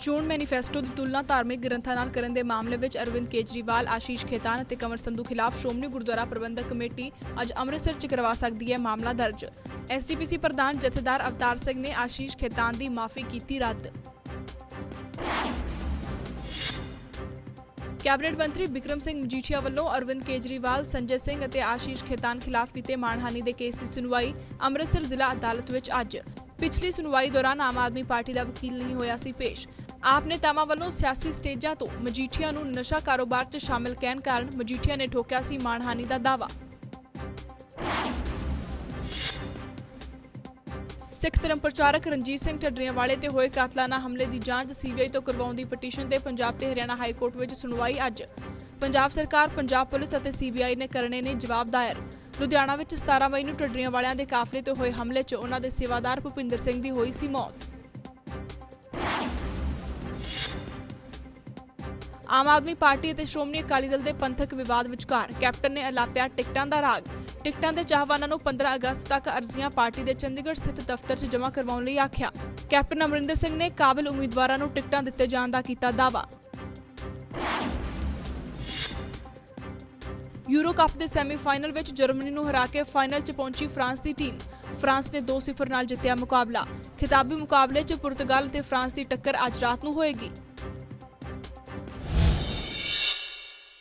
ਚੋਣ ਮੈਨੀਫੈਸਟੋ ਦੀ ਤੁਲਨਾ ਧਾਰਮਿਕ ਗ੍ਰੰਥਾਂ ਨਾਲ ਕਰਨ ਦੇ ਮਾਮਲੇ ਵਿੱਚ ਅਰਵਿੰਦ ਕੇਜਰੀਵਾਲ, ਆਸ਼ੀਸ਼ ਖੇਤਾਨ ਅਤੇ ਕੰਵਰ ਸੰਧੂ ਖਿਲਾਫ ਸ਼੍ਰੋਮਣੀ ਗੁਰਦੁਆਰਾ ਪ੍ਰਬੰਧਕ ਕਮੇਟੀ ਅੱਜ ਅੰਮ੍ਰਿਤਸਰ 'ਚ ਕਰਵਾ ਸਕਦੀ ਹੈ ਮਾਮਲਾ ਦਰਜ। ਐਸਜੀਪੀਸੀ ਪ੍ਰਧਾਨ ਜਥੇਦਾਰ ਅਵਤਾਰ ਸਿੰਘ ਨੇ ਆਸ਼ੀਸ਼ ਖੇਤਾਨ ਦੀ ਮਾਫੀ ਕੀਤੀ ਰੱਦ। ਕੈਬਨਿਟ ਮੰਤਰੀ ਬਿਕਰਮ ਸਿੰਘ ਮਜੀਠੀਆ ਵੱਲੋਂ ਅਰਵਿੰਦ ਕੇਜਰੀਵਾਲ, ਸੰਜੇ ਸਿੰਘ ਅਤੇ ਆਸ਼ੀਸ਼ ਖੇਤਾਨ ਖਿਲਾਫ ਕੀਤੇ ਮਾਣਹਾਨੀ ਦੇ ਕੇਸ ਦੀ ਸੁਣਵਾਈ ਅੰਮ੍ਰਿਤਸਰ ਜ਼ਿਲ੍ਹਾ ਅਦਾਲਤ ਵਿੱਚ ਅੱਜ। ਪਿਛਲੀ ਸੁਣਵਾਈ ਦੌਰਾਨ ਆਮ ਆਦਮੀ ਪਾਰਟੀ ਦਾ ਵਕੀਲ ਨਹੀਂ ਹੋਇਆ ਸੀ ਪੇਸ਼। ਆਪ ਨੇਤਾਵਾਂ ਵੱਲੋਂ ਸਿਆਸੀ ਸਟੇਜਾਂ ਤੋਂ ਮਜੀਠੀਆ ਨੂੰ ਨਸ਼ਾ ਕਾਰੋਬਾਰ 'ਚ ਸ਼ਾਮਿਲ ਕਹਿਣ ਕਾਰਨ ਮਜੀਠੀਆ ਨੇ ਠੋਕਿਆ ਸੀ ਮਾਣਹਾਨੀ ਦਾ ਦਾਅਵਾ। ਸਿੱਖ ਧਰਮ ਪ੍ਰਚਾਰਕ ਰਣਜੀਤ ਸਿੰਘ ਢੱਡਰੀਆਂਵਾਲੇ ਤੇ ਹੋਏ ਕਾਤਲਾਨਾ ਹਮਲੇ ਦੀ ਜਾਂਚ ਸੀਬੀਆਈ ਤੋਂ ਕਰਵਾਉਣ ਦੀ ਪਟੀਸ਼ਨ ਤੇ ਪੰਜਾਬ ਤੇ ਹਰਿਆਣਾ ਹਾਈ ਕੋਰਟ ਵਿੱਚ ਸੁਣਵਾਈ ਅੱਜ। ਪੰਜਾਬ ਸਰਕਾਰ, ਪੰਜਾਬ ਪੁਲਿਸ ਅਤੇ ਸੀਬੀਆਈ ਨੇ ਕਰਨੇ ਨੇ ਜਵਾਬ ਦਾਇਰ। ਲੁਧਿਆਣਾ ਵਿੱਚ 17 ਮਈ ਨੂੰ ਢੱਡਰੀਆਂ ਵਾਲਿਆਂ ਦੇ ਕਾਫਲੇ ਤੇ ਹੋਏ ਹਮਲੇ 'ਚ ਉਹਨਾਂ ਦੇ ਸੇਵਾਦਾਰ ਭੁਪਿੰਦਰ ਸਿੰਘ ਦੀ ਹੋਈ ਸੀ ਮੌਤ। ਆਮ ਆਦਮੀ ਪਾਰਟੀ ਅਤੇ ਸ਼੍ਰੋਮਣੀ ਅਕਾਲੀ ਦਲ ਦੇ ਪੰਥਕ ਵਿਵਾਦ ਵਿਚਕਾਰ ਕੈਪਟਨ ਨੇ ਅਲਾਪਿਆ ਟਿਕਟਾਂ ਦਾ ਰਾਗ। ਟਿਕਟਾਂ ਦੇ ਚਾਹਵਾਨਾਂ ਨੂੰ 15 ਅਗਸਤ ਤੱਕ ਅਰਜ਼ੀਆਂ ਪਾਰਟੀ ਦੇ ਚੰਡੀਗੜ੍ਹ ਸਥਿਤ ਦਫ਼ਤਰ 'ਚ ਜਮ੍ਹਾਂ ਕਰਵਾਉਣ ਲਈ ਆਖਿਆ। ਕੈਪਟਨ ਅਮਰਿੰਦਰ ਸਿੰਘ ਨੇ ਕਾਬਿਲ ਉਮੀਦਵਾਰਾਂ ਨੂੰ ਟਿਕਟਾਂ ਦਿੱਤੇ ਜਾਣ ਦਾ ਕੀਤਾ ਦਾਅਵਾ। ਯੂਰੋ ਕੱਪ ਦੇ ਸੈਮੀਫਾਈਨਲ ਵਿੱਚ ਜਰਮਨੀ ਨੂੰ ਹਰਾ ਕੇ ਫਾਈਨਲ 'ਚ ਪਹੁੰਚੀ ਫਰਾਂਸ ਦੀ ਟੀਮ। ਫਰਾਂਸ ਨੇ 2-0 ਨਾਲ ਜਿੱਤਿਆ ਮੁਕਾਬਲਾ। ਖਿਤਾਬੀ ਮੁਕਾਬਲੇ 'ਚ ਪੁਰਤਗਾਲ ਤੇ ਫਰਾਂਸ ਦੀ ਟੱਕਰ ਅੱਜ ਰਾਤ ਨੂੰ ਹੋਏਗੀ।